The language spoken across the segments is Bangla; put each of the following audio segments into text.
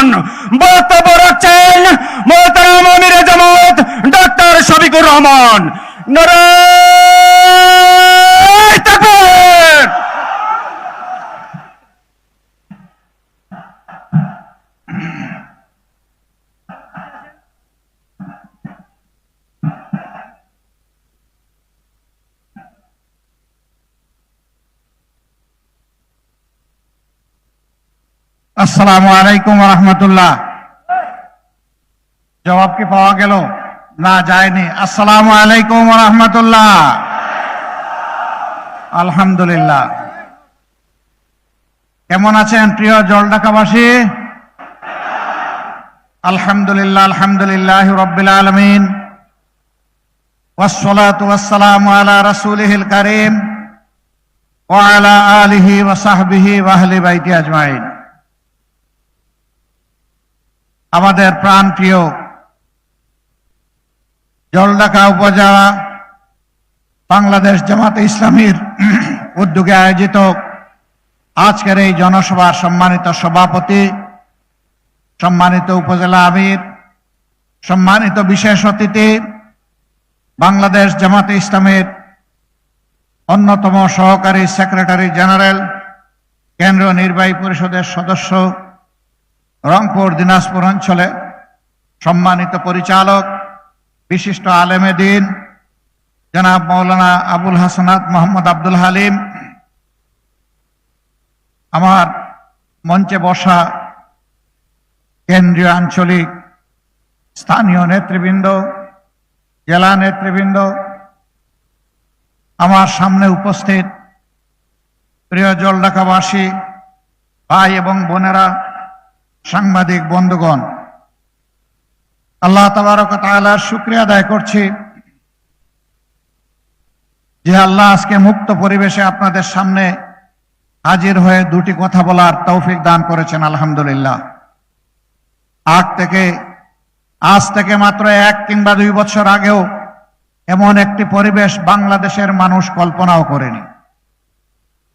রহমান বক্তব্য রাখছেন মোহতারাম আমির জামাত ডক্টর শফিকুর রহমান। নারায়ণ! আসসালামু আলাইকুম রহমতুল্লাহ জবাব কি পাওয়া গেল না যায়নি আসসালামু আলাইকুম রহমতুল্লাহ আলহামদুলিল্লাহ কেমন আছেন প্রিয় জলঢাকাবাসী আলহামদুলিল্লাহ আলহামদুলিল্লাহ রব্বিল আলমিন والصلاة والسلام على رسوله الكريم وعلى آله وصحبه وأهل بيته أجمعين আমাদের প্রাণ প্রিয় জলঢাকা উপজেলা বাংলাদেশ জামাতে ইসলামীর উদ্যোগে আয়োজিত আজকের এই জনসভার সম্মানিত সভাপতি, সম্মানিত উপজেলা আমির, সম্মানিত বিশেষ অতিথি, বাংলাদেশ জামাতে ইসলামের অন্যতম সহকারী সেক্রেটারি জেনারেল, কেন্দ্রীয় নির্বাহী পরিষদের সদস্য রংপুর দিনাজপুর অঞ্চলে সম্মানিত পরিচালক, বিশিষ্ট আলেমে দিন, জনাব মৌলানা আবুল হাসনাত মোহাম্মদ আব্দুল হালিম, আমার মঞ্চে বসা কেন্দ্রীয় আঞ্চলিক স্থানীয় নেতৃবৃন্দ, জেলা নেতৃবৃন্দ, আমার সামনে উপস্থিত প্রিয় জলঢাকাবাসী, ভাই এবং বোনেরা সাংবাদিক বন্ধুগণ, আল্লাহ তাবারক তাআলার শুক্রিয়া আদায় করছি যে আল্লাহ আজকে মুক্ত পরিবেশে আপনাদের সামনে হাজির হয়ে দুটি কথা বলার তৌফিক দান করেছেন, আলহামদুলিল্লাহ। আগ থেকে, আজ থেকে মাত্র এক কিংবা দুই বছর আগেও এমন একটি পরিবেশ বাংলাদেশের মানুষ কল্পনাও করেনি।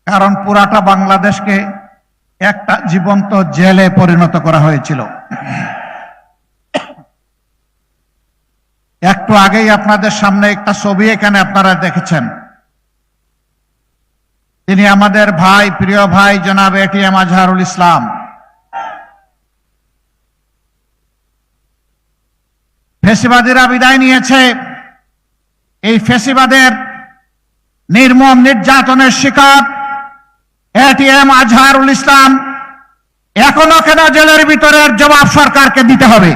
কারণ পুরাটা বাংলাদেশকে একটা জীবন্ত জেলে পরিণত করা হয়েছিল। একটু আগেই আপনাদের সামনে একটা ছবি এখানে আপনারা দেখেছেন। তিনি আমাদের ভাই, প্রিয় ভাই জনাব এটিএম আজহারুল ইসলাম। ফেসিবাদীরা বিদায় নিয়েছে। এই ফেসিবাদের নির্মম নির্যাতনের শিকার এটিএম আজহারুল ইসলাম এখনও কেন জেলের ভিতরের জবাব সরকারকে দিতে হবে?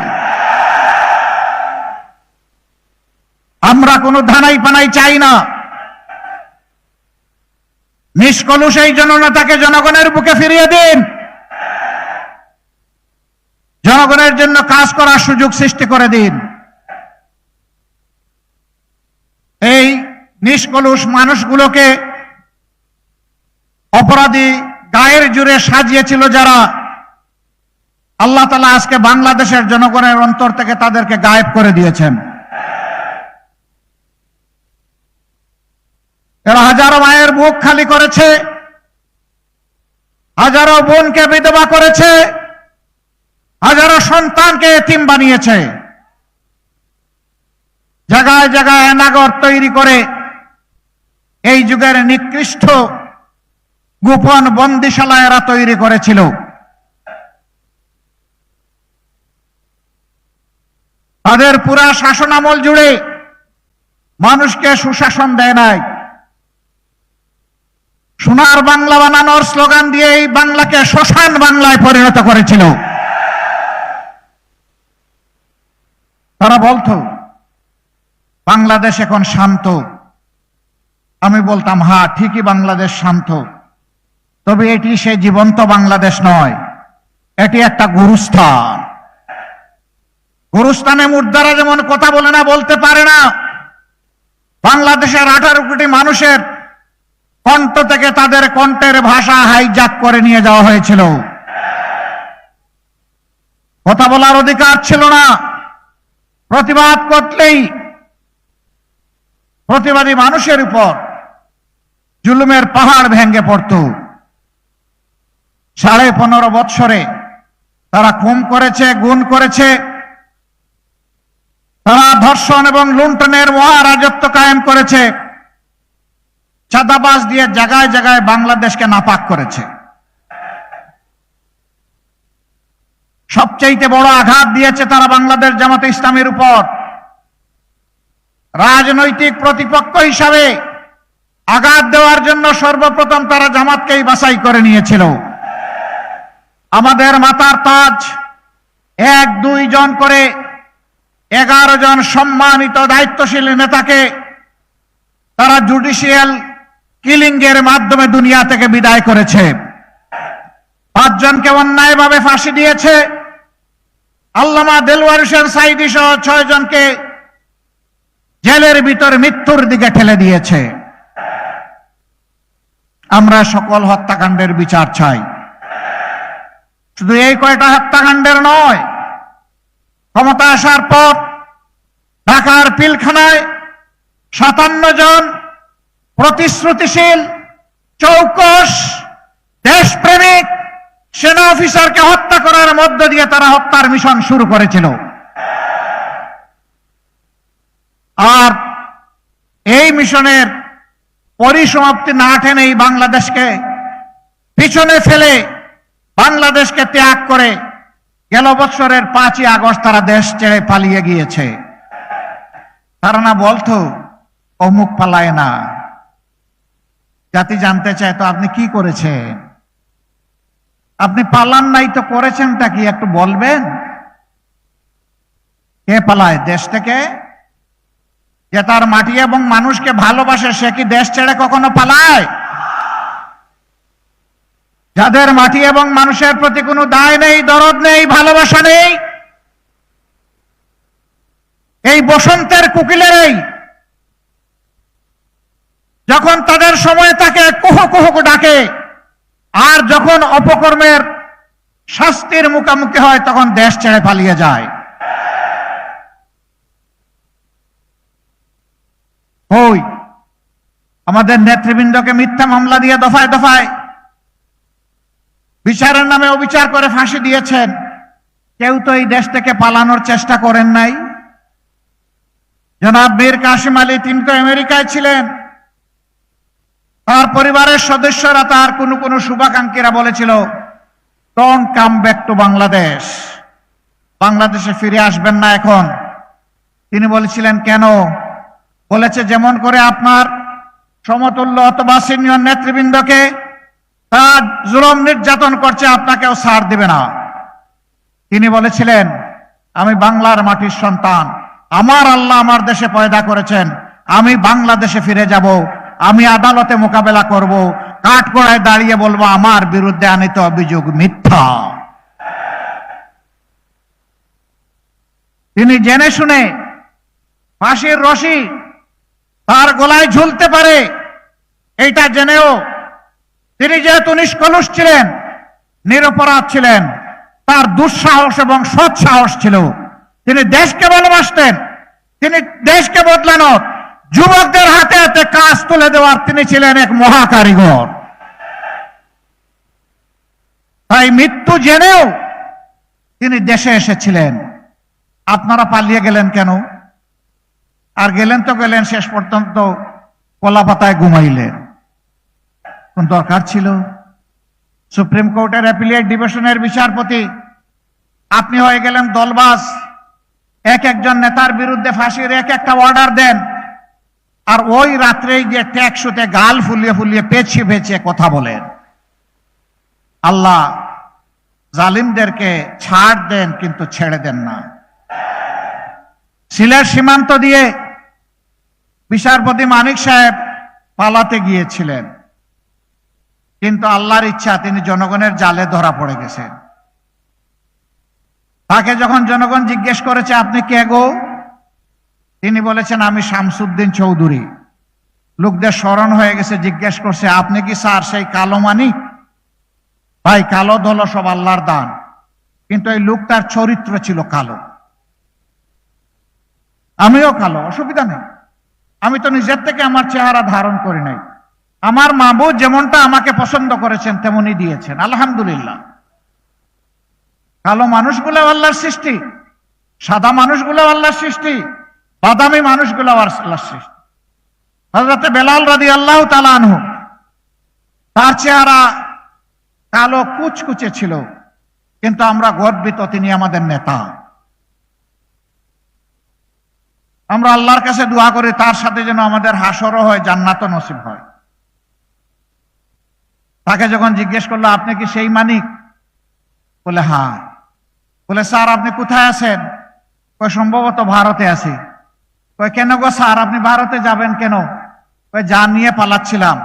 আমরা কোনো ধানাই পানাই চাই না। নিষ্কলুষ এই জননেতাকে জনগণের বুকে ফিরিয়ে দিন। জনগণের জন্য কাজ করার সুযোগ সৃষ্টি করে দিন। এই নিষ্কলুষ মানুষগুলোকে অপরাধী গায়ের জুড়ে সাজিয়েছিল যারা আল্লাহ তালা আজকে বাংলাদেশের জনগণের অন্তর থেকে তাদেরকে গায়েব করে দিয়েছেন। এরা হাজারো মায়ের মুখ খালি করেছে, হাজারো বোনকে বিধবা করেছে, হাজারো সন্তানকে এতিম বানিয়েছে। জায়গায় জায়গায় এনাগর তৈরি করে এই যুগের নিকৃষ্ট গোপন বন্দিশালা এরা তৈরি করেছিল। তাদের পুরা শাসন আমল জুড়ে মানুষকে সুশাসন দেয় নাই। সোনার বাংলা বানানোর স্লোগান দিয়ে এই বাংলাকে শ্মশান বাংলায় পরিণত করেছিল। তারা বলতো, বাংলাদেশ এখন শান্ত। আমি বলতাম হ্যাঁ ঠিকই বাংলাদেশ শান্ত। তবে এটি সে জীবন্ত বাংলাদেশ নয়। এটি একটা গুরুস্থান। গুরুস্থানে মুদ্রারা যেমন কথা বলে না, বলতে পারে না। বাংলাদেশের আঠারো কোটি মানুষের কণ্ঠ থেকে তাদের কণ্ঠের ভাষা হাইজাক করে নিয়ে যাওয়া হয়েছিল। কথা বলার অধিকার ছিল না। প্রতিবাদ করলেই প্রতিবাদী মানুষের উপর জুলুমের পাহাড় ভেঙে পড়ত। সাড়ে পনেরো বৎসরে তারা খুন করেছে, গুণ করেছে। তারা ধর্ষণ এবং লুণ্ঠনের মহারাজত্ব কায়েম করেছে। চাঁদাবাজ দিয়ে জায়গায় জায়গায় বাংলাদেশকে নাপাক করেছে। সবচাইতে বড় আঘাত দিয়েছে তারা বাংলাদেশ জামাতে ইসলামের উপর। রাজনৈতিক প্রতিপক্ষ হিসাবে আঘাত দেওয়ার জন্য সর্বপ্রথম তারা জামাতকেই বাছাই করে নিয়েছিল। আমাদের মাতার তাজ। এক, দুই জন করে এগারো জন সম্মানিত দায়িত্বশীল নেতাকে তারা জুডিশিয়াল কিলিংয়ের মাধ্যমে দুনিয়া থেকে বিদায় করেছে। পাঁচজনকে অন্যায়ভাবে ফাঁসি দিয়েছে। আল্লামা দেলওয়ার হোসেন সাইদি সহ ছয় জনকে জেলের ভিতর মৃত্যুর দিকে ঠেলে দিয়েছে। আমরা সকল হত্যাকাণ্ডের বিচার চাই। শুধু এই কয়টা হত্যাকাণ্ডের নয়, ক্ষমতা আসার পর ঢাকার পিলখানায় সাতান্ন জন প্রতিশ্রুতিশীল চৌকস দেশপ্রেমিক সেনা অফিসারকে হত্যা করার মধ্য দিয়ে তারা হত্যার মিশন শুরু করেছিল। আর এই মিশনের পরিসমাপ্তি না টেনেই বাংলাদেশকে পিছনে ফেলে বাংলাদেশকে ত্যাগ করে গেল বছরের পাঁচই আগস্ট তারা দেশ ছেড়ে পালিয়ে গিয়েছে। তারা না বলতো অমুক পালায় না। জাতি জানতে চায় তো আপনি কি করেছেন? আপনি পালান নাই তো করেছেনটা কি একটু বলবেন? কে পালায়, দেশ থেকে? যে তার মাটি এবং মানুষকে ভালোবাসে সে কি দেশ ছেড়ে কখনো পালায়? যাদের মাটি এবং মানুষের প্রতি কোনো দায় নেই, দরদ নেই, ভালোবাসা নেই, এই বসন্তের কুকিলেরই যখন তাদের সময় তাকে কুহ কুহ ডাকে, আর যখন অপকর্মের শাস্তির মুখোমুখি হয়, তখন দেশ ছেড়ে পালিয়ে যায়। ওই, আমাদের নেতৃবৃন্দকে মিথ্যা মামলা দিয়ে দফায় দফায় বিচারের নামে অবিচার করে ফাঁসি দিয়েছেন। কেউ তো এই দেশ থেকে পালানোর চেষ্টা করেন নাই। জনাব মীর কাশিম আলী তিনি তো আমেরিকায় ছিলেন। তার পরিবারের সদস্যরা তার কোনো কোনো শুভাকাঙ্ক্ষীরা বলেছিল don't come back to Bangladesh বাংলাদেশে ফিরে আসবেন না এখন। তিনি বলেছিলেন, কেন? বলেছে, যেমন করে আপনার সমতুল্য অথবা সিনিয়র নেতৃবৃন্দকে তার জুলম নির্যাতন করছে, আপনাকেও ছাড় দিবে না। তিনি বলেছিলেন, আমি বাংলার মাটির সন্তান। আমার আল্লাহ আমার দেশে পয়দা করেছেন, আমি বাংলাদেশে ফিরে যাব। আমি আদালতে মোকাবেলা করব। কাঠগড়ায় দাঁড়িয়ে বলব, আমার বিরুদ্ধে আনিত অভিযোগ মিথ্যা। তিনি জেনে শুনে ফাঁসির রশি তার গলায় ঝুলতে পারে, এইটা জেনেও তিনি যেহেতু নিষ্কলুষ ছিলেন, নিরপরাধ ছিলেন, তার দুঃসাহস এবং সৎসাহস ছিল। তিনি দেশকে ভালোবাসতেন, তিনি দেশকে বদলানোর, যুবকদের হাতে হাতে কাজ তুলে দেওয়ার তিনি ছিলেন এক মহাকারিগর। তাই মৃত্যু জেনেও তিনি দেশে এসেছিলেন। আপনারা পালিয়ে গেলেন কেন? আর গেলেন তো গেলেন, শেষ পর্যন্ত কলা পাতায় ঘুমাইলেন। দরকার ছিল। সুপ্রিম কোর্টের অ্যাপিলিয়েট ডিভিশনের বিচারপতি, আপনি হয়ে গেলেন দলবাস এক একজন নেতার বিরুদ্ধে ফাঁসির এক একটা অর্ডার দেন। আর ওই রাত্রেই গিয়ে ট্যাক্সুতে গাল ফুলিয়ে ফুলিয়ে পেছিয়ে পেছিয়ে কথা বলেন। আল্লাহ জালিমদেরকে ছাড় দেন কিন্তু ছেড়ে দেন না। সিলেট সীমান্ত দিয়ে বিচারপতি মানিক সাহেব পালাতে গিয়েছিলেন। কিন্তু আল্লাহর ইচ্ছা, তিনি জনগণের জালে ধরা পড়ে গেছেন তাকে যখন জনগণ জিজ্ঞেস করেছে, আপনি কে গো? তিনি বলেছেন, আমি শামসুদ্দিন চৌধুরী। লোকদের স্মরণ হয়ে গেছে, জিজ্ঞেস করছে, আপনি কি স্যার সেই কালো মানিক? ভাই, কালো ধলো সব আল্লাহর দান। কিন্তু এই লোকটার চরিত্র ছিল কালো। আমিও কালো, অসুবিধা নেই। আমি তো নিজের থেকে আমার চেহারা ধারণ করি নাই। আমার মাবু যেমনটা আমাকে পছন্দ করেছেন, তেমনই দিয়েছেন। আলহামদুলিল্লাহ। কালো মানুষগুলো আল্লাহর সৃষ্টি, সাদা মানুষগুলো আল্লাহর সৃষ্টি, বাদামি মানুষগুলো আল্লাহর সৃষ্টি। হজরতে বেলাল রাদি আল্লাহ তালানহ তার চেহারা কালো কুচকুচে ছিল, কিন্তু আমরা গর্বিত, তিনি আমাদের নেতা। আমরা আল্লাহর কাছে দোয়া করি, তার সাথে যেন আমাদের হাসরও হয়, জান্নাতও নসিব হয়। তাকে যখন জিজ্ঞেস করল, আপনি কি সেই মানিক বলে হ্যাঁ। বলে, স্যার, আপনি কোথায় আছেন? কই সম্ভবত ভারতে আছি। কই কেন গো স্যার, আপনি ভারতে যাবেন কেন? কই যা নিয়ে পালাচ্ছিলাম।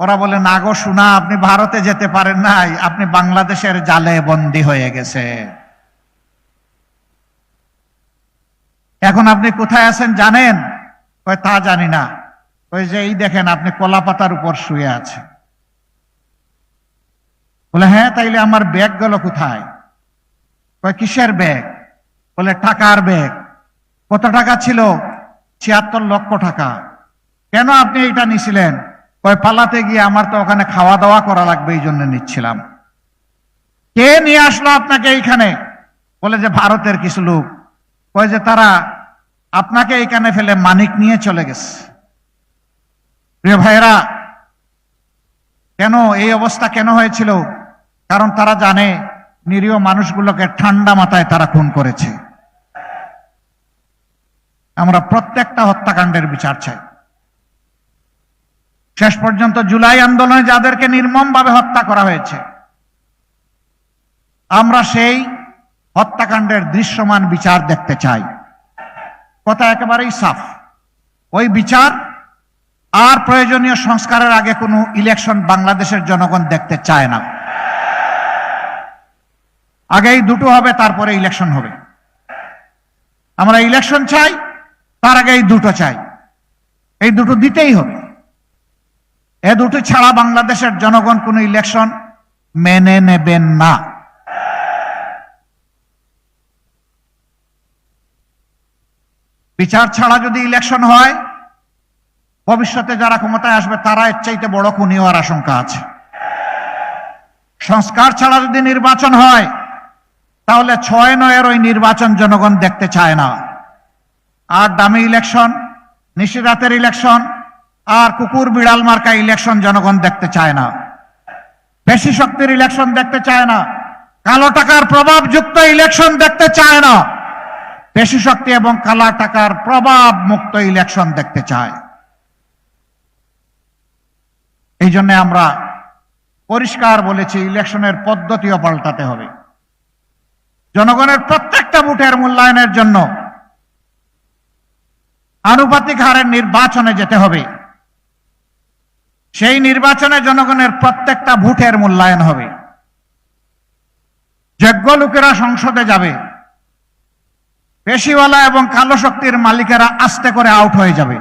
ওরা বলে, না গো শোনা আপনি ভারতে যেতে পারেন নাই। আপনি বাংলাদেশের জালে বন্দী হয়ে গেছে। এখন আপনি কোথায় আছেন জানেন? কই তা জানি না। ওই যে এই দেখেন, আপনি কলা পাতার উপর শুয়ে আছে বলে হ্যাঁ তাইলে আমার ব্যাগ গেল কোথায়? কিসের ব্যাগ? বলে, টাকার ব্যাগ। কত টাকা ছিল? ছিয়াত্তর লক্ষ টাকা। কেন আপনি এটা নিছিলেন? কয়, পালাতে গিয়ে আমার তো ওখানে খাওয়া দাওয়া করা লাগবে, এই জন্য নিচ্ছিলাম। কে নিয়ে আসলো আপনাকে এইখানে? বলে যে, ভারতের কিছু লোক। কয় যে, তারা আপনাকে এইখানে ফেলে মানিক নিয়ে চলে গেছে। প্রিয় ভাইরা কেন, এই অবস্থা কেন হয়েছিল? কারণ তারা জানে নিরীহ মানুষগুলোকে ঠান্ডা মাথায় তারা খুন করেছে। আমরা প্রত্যেকটা হত্যাকাণ্ডের বিচার চাই। শেষ পর্যন্ত জুলাই আন্দোলনে যাদেরকে নির্মমভাবে হত্যা করা হয়েছে, আমরা সেই হত্যাকাণ্ডের দৃশ্যমান বিচার দেখতে চাই। কথা একেবারেই সাফ। ওই বিচার আর প্রয়োজনীয় সংস্কারের আগে কোনো ইলেকশন বাংলাদেশের জনগণ দেখতে চায় না। আগে এই দুটো হবে, তারপরে ইলেকশন হবে। আমরা ইলেকশন চাই, তার আগে এই দুটো চাই। এই দুটো দিতেই হবে। এ দুটো ছাড়া বাংলাদেশের জনগণ কোনো ইলেকশন মেনে নেবেন না। বিচার ছাড়া যদি ইলেকশন হয়, ভবিষ্যতে যারা ক্ষমতায় আসবে, তারা এর চাইতে বড় খুনি হওয়ার আশঙ্কা আছে। সংস্কার ছাড়া যদি নির্বাচন হয় তাহলে ছয় নয়ের ওই নির্বাচন জনগণ দেখতে চায় না। আর দামি ইলেকশন নিশিরাতের ইলেকশন আর কুকুর বিড়াল মার্কা ইলেকশন জনগণ দেখতে চায় না। বেশি শক্তির ইলেকশন দেখতে চায় না। কালো টাকার প্রভাবযুক্ত ইলেকশন দেখতে চায় না। পেশি শক্তি এবং কালা টাকার প্রভাব মুক্ত ইলেকশন দেখতে চায়। এই জন্য আমরা পরিষ্কার বলেছি ইলেকশনের পদ্ধতিও পাল্টাতে হবে। জনগণের প্রত্যেকটা ভোটের মূল্যায়নের জন্য আনুপাতিক হারের নির্বাচনে যেতে হবে। সেই নির্বাচনে জনগণের প্রত্যেকটা ভোটের মূল্যায়ন হবে। যোগ্য লোকেরা সংসদে যাবে। পেশিওয়ালা এবং কালো শক্তির মালিকেরা আস্তে করে আউট হয়ে যাবে।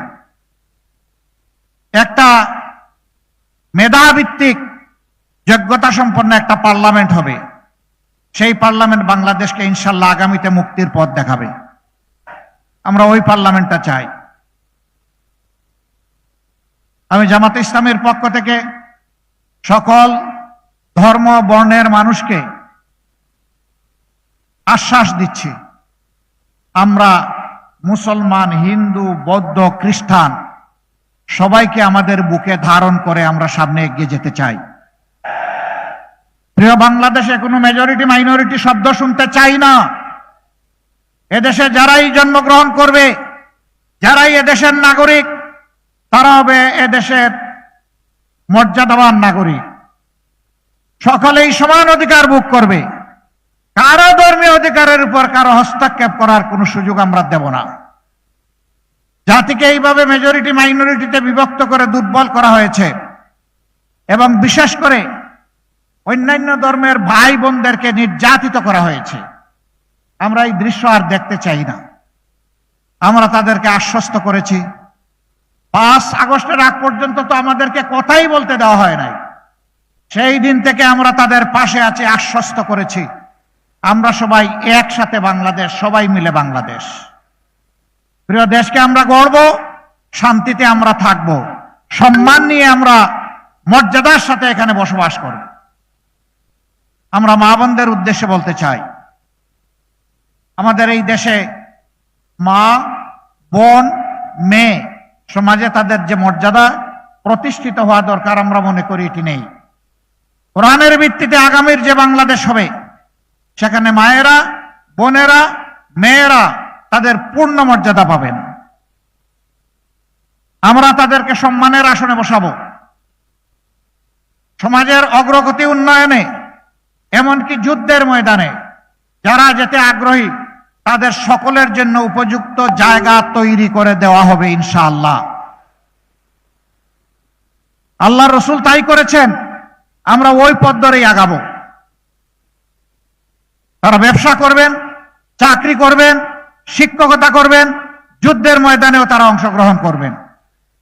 একটা মেধাভিত্তিক যোগ্যতা সম্পন্ন একটা পার্লামেন্ট হবে। সেই পার্লামেন্ট বাংলাদেশকে ইনশাল্লাহ আগামীতে মুক্তির পথ দেখাবে। আমরা ওই পার্লামেন্টটা চাই। আমি জামাত ইসলামের পক্ষ থেকে সকল ধর্ম, বর্ণের মানুষকে আশ্বাস দিচ্ছি, আমরা মুসলমান, হিন্দু, বৌদ্ধ, খ্রিস্টান সবাইকে আমাদের বুকে ধারণ করে আমরা সামনে এগিয়ে যেতে চাই। প্রিয় বাংলাদেশে কোনো মেজরিটি মাইনরিটি শব্দ শুনতে চাই না। এদেশে যারাই জন্মগ্রহণ করবে, যারাই এদেশের নাগরিক, তারা হবে এদেশের মর্যাদাবান নাগরিক। সকলেই সমান অধিকার ভোগ করবে। কারও ধর্মীয় অধিকারের উপর কারও হস্তক্ষেপ করার কোনো সুযোগ আমরা দেব না। জাতিকে এইভাবে মেজরিটি মাইনরিটিতে বিভক্ত করে দুর্বল করা হয়েছে। এবং বিশেষ করে অন্যান্য ধর্মের ভাই বোনদেরকে নির্যাতিত করা হয়েছে। আমরা এই দৃশ্য আর দেখতে চাই না। আমরা তাদেরকে আশ্বস্ত করেছি। পাঁচ আগস্টের আগ পর্যন্ত তো আমাদেরকে কথাই বলতে দেওয়া হয় নাই। সেই দিন থেকে আমরা তাদের পাশে আছি, আশ্বস্ত করেছি। আমরা সবাই একসাথে বাংলাদেশ, সবাই মিলে বাংলাদেশ। প্রিয় দেশকে আমরা গড়ব, শান্তিতে আমরা থাকব। সম্মান নিয়ে আমরা মর্যাদার সাথে এখানে বসবাস করব। আমরা মা বোনদের উদ্দেশ্যে বলতে চাই, আমাদের এই দেশে মা, বোন, মেয়ে সমাজে তাদের যে মর্যাদা প্রতিষ্ঠিত হওয়া দরকার আমরা মনে করি এটি নেই। কোরআনের ভিত্তিতে আগামীর যে বাংলাদেশ হবে, সেখানে মায়েরা, বোনেরা, মেয়েরা তাদের পূর্ণ মর্যাদা পাবেন। আমরা তাদেরকে সম্মানের আসনে বসাবো। সমাজের অগ্রগতি উন্নয়নে এমনকি যুদ্ধের ময়দানে যারা যেতে আগ্রহী, তাদের সকলের জন্য উপযুক্ত জায়গা তৈরি করে দেওয়া হবে ইনশাআল্লাহ। আল্লাহ রসুল তাই করেছেন, আমরা ওই পথ ধরেই আগাবো। তারা ব্যবসা করবেন, চাকরি করবেন, শিক্ষকতা করবেন, যুদ্ধের ময়দানেও তারা অংশগ্রহণ করবেন।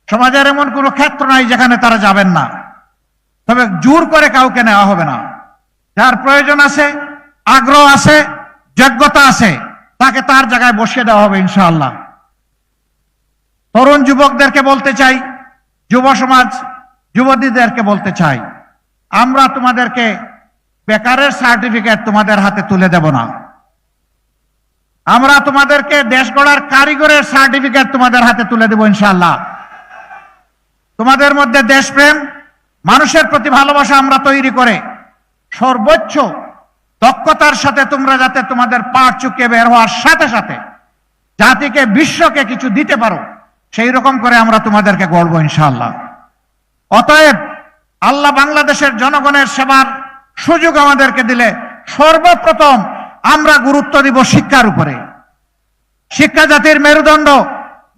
সমাজের এমন কোনো ক্ষেত্র নাই যেখানে তারা যাবেন না। তবে জোর করে কাউকে নেওয়া হবে না। যার প্রয়োজন আছে, আগ্রহ আছে, যোগ্যতা আছে, তাকে তার জায়গায় বসিয়ে দেওয়া হবে ইনশাআল্লাহ। তরুণ যুবকদেরকে বলতে চাই, যুব সমাজ, যুবতীদেরকে বলতে চাই, আমরা তোমাদেরকে বেকারের সার্টিফিকেট তোমাদের হাতে তুলে দেব না। আমরা তোমাদেরকে দেশ গড়ার কারিগরের সার্টিফিকেট তোমাদের হাতে তুলে দেব ইনশাল্লাহ তোমাদের মধ্যে দেশপ্রেম, মানুষের প্রতি ভালোবাসা আমরা তৈরি করে সর্বোচ্চ দক্ষতার সাথে তোমরা যাতে তোমাদের পাড় চুকে বের হওয়ার সাথে সাথে জাতিকে বিশ্বকে কিছু দিতে পারো, সেই রকম করে আমরা তোমাদেরকে গড়ব ইনশাআল্লাহ। অতএব আল্লাহ বাংলাদেশের জনগণের সেবার সুযোগ আমাদেরকে দিলে সর্বপ্রথম আমরা গুরুত্ব দিব শিক্ষার উপরে। শিক্ষা জাতির মেরুদণ্ড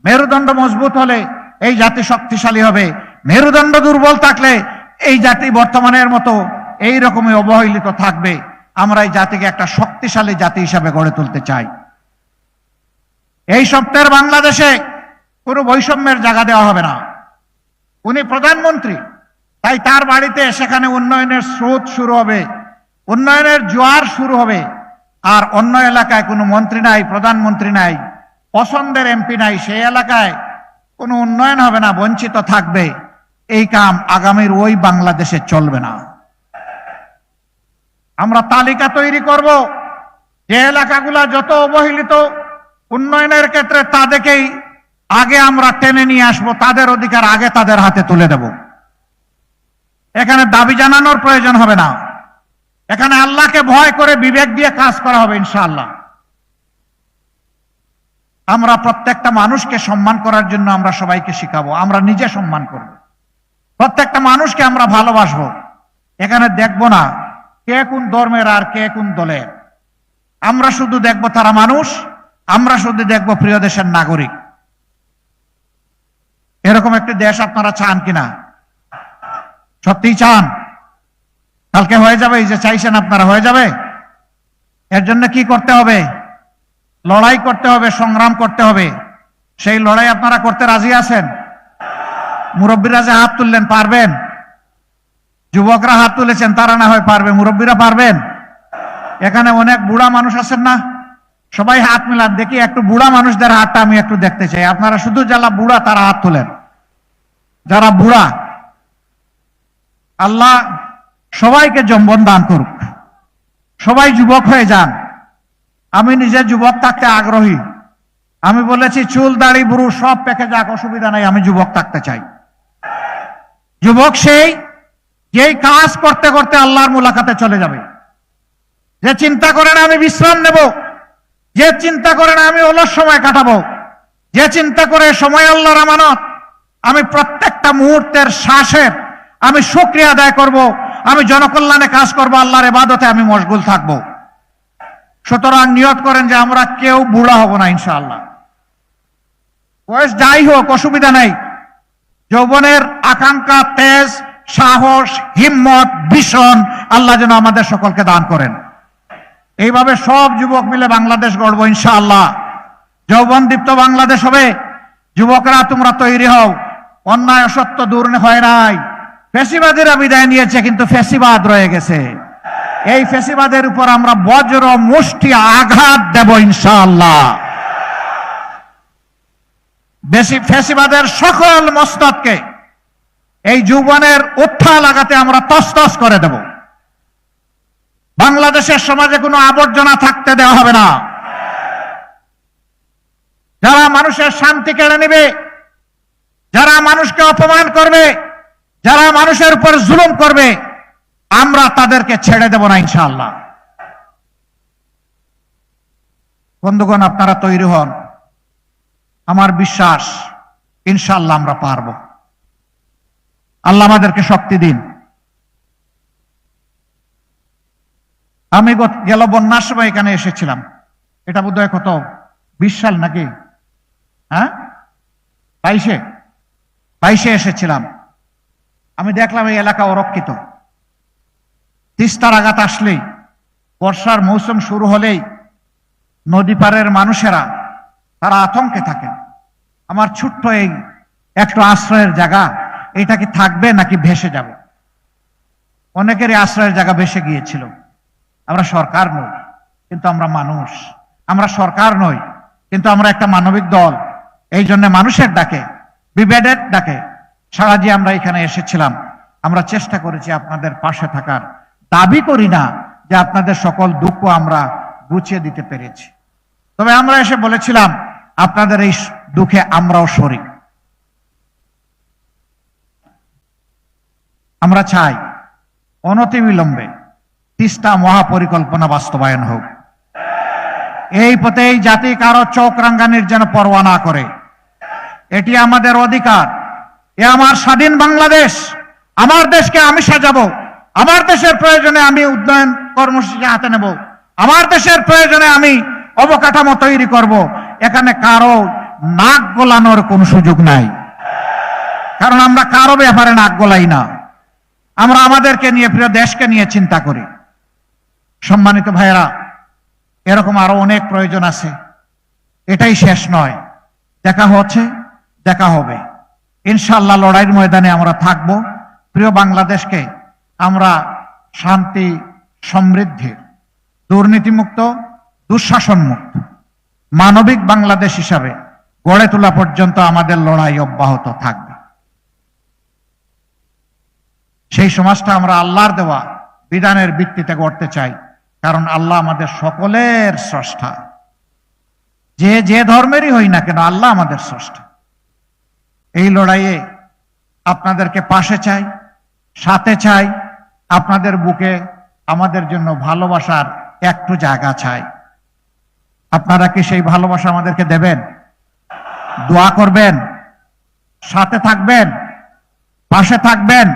মেরুদণ্ড মজবুত হলে এই জাতি শক্তিশালী হবে। মেরুদণ্ড দুর্বল থাকলে এই জাতি বর্তমানের মতো এই রকমই অবহেলিত থাকবে আমরা এই জাতিকে একটা শক্তিশালী জাতি হিসাবে গড়ে তুলতে চাই। এই সপ্তাহের বাংলাদেশে কোনো বৈষম্যের জায়গা দেওয়া হবে না। উনি প্রধানমন্ত্রী, তাই তার বাড়িতে সেখানে উন্নয়নের স্রোত শুরু হবে, উন্নয়নের জোয়ার শুরু হবে, আর অন্য এলাকায় কোনো মন্ত্রী নাই, প্রধানমন্ত্রী নাই, পছন্দের এমপি নাই, সেই এলাকায় কোনো উন্নয়ন হবে না, বঞ্চিত থাকবে। এই কাম আগামীর ওই বাংলাদেশে চলবে না। আমরা তালিকা তৈরি করব। যে এলাকাগুলা যত অবহেলিত, উন্নয়নের ক্ষেত্রে তাদেরকেই আগে আমরা টেনে নিয়ে আসব, তাদের অধিকার আগে তাদের হাতে তুলে দেব। এখানে দাবি জানানোর প্রয়োজন হবে না। এখানে আল্লাহকে ভয় করে বিবেক দিয়ে কাজ করা হবে, ইনশাআল্লাহ। আমরা প্রত্যেকটা মানুষকে সম্মান করার জন্য আমরা সবাইকে শিখাবো, আমরা নিজে সম্মান করব। প্রত্যেকটা মানুষকে আমরা ভালোবাসবো। এখানে দেখব না কে কোন ধর্মের আর কে কোন দলের? আমরা শুধু দেখব তারা মানুষ, আমরা শুধু দেখব প্রিয় দেশের নাগরিক। এরকম একটি দেশ আপনারা চান কিনা? সত্যি চান? কালকে হয়ে যাবে যে চাইছেন আপনারা, হয়ে যাবে? এর জন্য কি করতে হবে? লড়াই করতে হবে, সংগ্রাম করতে হবে। সেই লড়াই আপনারা করতে রাজি আছেন? মুরব্বীরা যে হাত তুললেন, পারবেন? যুবকরা হাত তুলেছেন, তারা না হয় পারবে, মুরব্বীরা পারবেন? এখানে অনেক বুড়া মানুষ আছেন না? সবাই হাত মিলান, দেখি একটু বুড়া মানুষদের হাতটা আমি একটু দেখতে চাই। আপনারা শুধু যারা বুড়া, তারা হাত তোলেন। যারা বুড়া, আল্লাহ সবাইকে জম্বন দান করুক। সবাই যুবক হয়ে যান। আমি নিজে যুবক থাকতে আগ্রহী। আমি বলেছি, চুল, দাড়ি বুড়ু সব পেকে যাক, অসুবিধা নাই, আমি যুবক থাকতে চাই। যুবক সেই যেই কাজ করতে করতে আল্লাহর মুলাকাতে চলে যাবে। যে চিন্তা করে না আমি বিশ্রাম নেব, যে চিন্তা করে না আমি অলস সময় কাটাবো, যে চিন্তা করে সময় আল্লাহর আমানত, আমি প্রত্যেকটা মুহূর্তের শ্বাসের আমি শুক্রিয়া আদায় করব, আমি জনকল্যাণে কাজ করব, আল্লাহর এবাদতে আমি মশগুল থাকব। সুতরাং নিয়ত করেন যে আমরা কেউ বুড়া হব না, ইনশাআল্লাহ। বয়স যাই হোক, অসুবিধা নাই। যৌবনের আকাঙ্ক্ষা, তেজ সাহস, হিম্মত, ভীষণ আল্লাহ যেন আমাদের সকলকে দান করেন। এইভাবে সব যুবক মিলে বাংলাদেশ গড়ব ইনশাআল্লাহ। যৌবন দীপ্ত বাংলাদেশ হবে। যুবকরা, তোমরা তৈরি হও। অন্যায়, অসত্য দূর হয় নাই। ফেসিবাদেরা বিদায় নিয়েছে, কিন্তু ফেসিবাদ রয়ে গেছে। এই ফেসিবাদের উপর আমরা বজ্র, মুষ্টি আঘাত দেব ইনশাআল্লাহ। বেশি ফেসিবাদের সকল মস্তদকে এই যৌবনের উত্থা লাগাতে আমরা তস করে দেব। বাংলাদেশের সমাজে কোনো আবর্জনা থাকতে দেওয়া হবে না। যারা মানুষের শান্তি কেড়ে নেবে, যারা মানুষকে অপমান করবে, যারা মানুষের উপর জুলুম করবে, আমরা তাদেরকে ছেড়ে দেব না ইনশাআল্লাহ। বন্ধুগণ, আপনারা তৈরি হন। আমার বিশ্বাস, ইনশাআল্লাহ আমরা পারব। আল্লাহ আমাদেরকে শক্তি দিন। আমি গেল বন্যার সময় এখানে এসেছিলাম। এটা বোধহয় কত, বিশ সাল নাকি? হ্যাঁ? বাইশে? বাইশে এসেছিলাম। আমি দেখলাম এই এলাকা অরক্ষিত। তিস্তার আঘাত আসলেই, বর্ষার মৌসুম শুরু হলেই নদী পাড়ের মানুষেরা, তারা আতঙ্কে থাকেন আমার ছোট্ট এই একটু আশ্রয়ের জায়গা এটা কি থাকবে নাকি ভেসে যাবে? অনেকেরই আশ্রয়ের জায়গা ভেসে গিয়েছিল। আমরা সরকার নই, কিন্তু আমরা মানুষ। আমরা সরকার নই, কিন্তু আমরা একটা মানবিক দল। এই জন্য মানুষের ডাকে বিবেডের ডাকে। সারা যে আমরা এখানে এসেছিলাম, আমরা চেষ্টা করেছি আপনাদের পাশে থাকার। দাবি করি না যে আপনাদের সকল দুঃখ আমরা গুছিয়ে দিতে পেরেছি। তবে আমরা এসে বলেছিলাম, আপনাদের এই দুঃখে আমরাও শরিক আমরা চাই অনতিবিলম্বে তিস্তা মহাপরিকল্পনা বাস্তবায়ন হোক। এই পথে এই জাতি কারও চোখ রাঙ্গানির যেন পরোয়া না করে। এটি আমাদের অধিকার। এ আমার স্বাধীন বাংলাদেশ। আমার দেশকে আমি সাজাবো। আমার দেশের প্রয়োজনে আমি উন্নয়ন কর্মসূচি হাতে নেব। আমার দেশের প্রয়োজনে আমি অবকাঠামো তৈরি করব। এখানে কারও নাক গোলানোর কোনো সুযোগ নাই। কারণ আমরা কারও ব্যাপারে নাক গোলাই না। আমরা আমাদেরকে নিয়ে, প্রিয় দেশকে নিয়ে চিন্তা করি। সম্মানিত ভাইয়েরা, এরকম আরও অনেক প্রয়োজন আছে। এটাই শেষ নয়। দেখা হচ্ছে, দেখা হবে। ইনশাল্লাহ লড়াইয়ের ময়দানে আমরা থাকব। প্রিয় বাংলাদেশকে আমরা শান্তি, সমৃদ্ধি, দুর্নীতিমুক্ত দুঃশাসন মুক্ত মানবিক বাংলাদেশ হিসাবে গড়ে তোলা পর্যন্ত আমাদের লড়াই অব্যাহত থাকবে। সেই সমাজটা আমরা আল্লাহর দেওয়া বিধানের ভিত্তিতে গড়তে চাই। কারণ আল্লাহ আমাদের সকলের স্রষ্টা। যে যে ধর্মেরই হই না কেন, আল্লাহ আমাদের স্রষ্টা। এই লড়াইয়ে আপনাদেরকে পাশে চাই, সাথে চাই, আপনাদের বুকে আমাদের জন্য ভালোবাসার একটু জায়গা চাই। আপনারা কি সেই ভালোবাসা আমাদেরকে দেবেন? দোয়া করবেন, সাথে থাকবেন, পাশে থাকবেন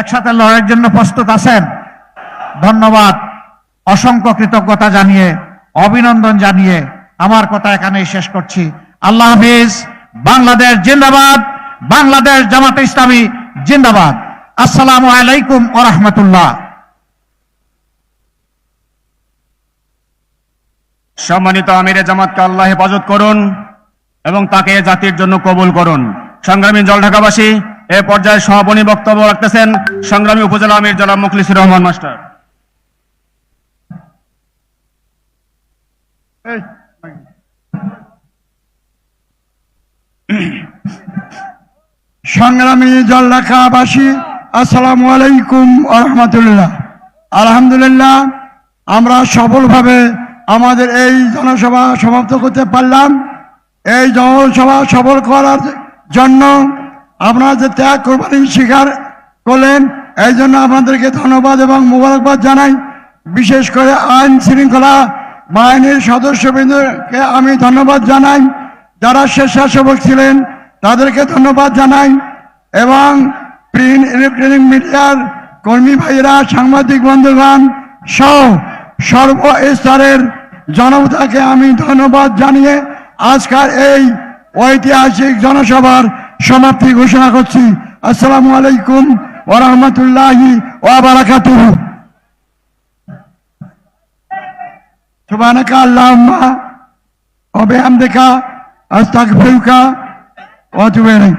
একসাথে লড়াইয়ের জন্য প্রস্তুত আছেন। ধন্যবাদ। অসংখ্য কৃতজ্ঞতা জানিয়ে, অভিনন্দন জানিয়ে আমার কথা এখানেই শেষ করছি। আল্লাহ হাফিজ। বাংলাদেশ জিন্দাবাদ। বাংলাদেশ জামাতে ইসলামী জিন্দাবাদ। আসসালামু আলাইকুম ও রহমতুল্লাহ। সম্মানিত আমিরে জামাতকে আল্লাহ হেফাজত করুন এবং তাকে জাতির জন্য কবুল করুন। সংগ্রামী জলঢাকাবাসী এ পর্যায়ে সমাপনী বক্তব্য রাখতেছেন সংগ্রামী উপজেলা আমির জনাব মুখলিসুর রহমান মাস্টার। সংগ্রামী জলঢাকাবাসী আসসালামু আলাইকুম রহমতুল্লাহ আলহামদুলিল্লাহ, আমরা সফলভাবে আমাদের এই জনসভা সমাপ্ত করতে পারলাম। এই জনসভা সফল করার জন্য আপনারা যে ত্যাগ কোরবানি স্বীকার করলেন, এই জন্য আপনাদেরকে ধন্যবাদ এবং মোবারকবাদ জানাই। বিশেষ করে আইন শৃঙ্খলা বাহিনীর সদস্যবৃন্দকে আমি ধন্যবাদ জানাই। যারা স্বেচ্ছাসেবক ছিলেন, তাদেরকে ধন্যবাদ জানাই এবং প্রিন্ট ইলেকট্রনিক মিডিয়ার কর্মী ভাইয়েরা, সাংবাদিক বন্ধুগণ সহ সর্বস্তরের জনতাকে আমি ধন্যবাদ জানিয়ে আজকের এই ঐতিহাসিক জনসভার সমাপ্তি ঘোষণা করছি। আসসালামু আলাইকুম ওরহমতুল্লাহি ওয়াবারাকাতুহু সুবহানাকা আল্লাহুম্মা ওয়া বিহামদিকা, আস্তাগফিরুকা ওয়া আতুবু ইলাইক।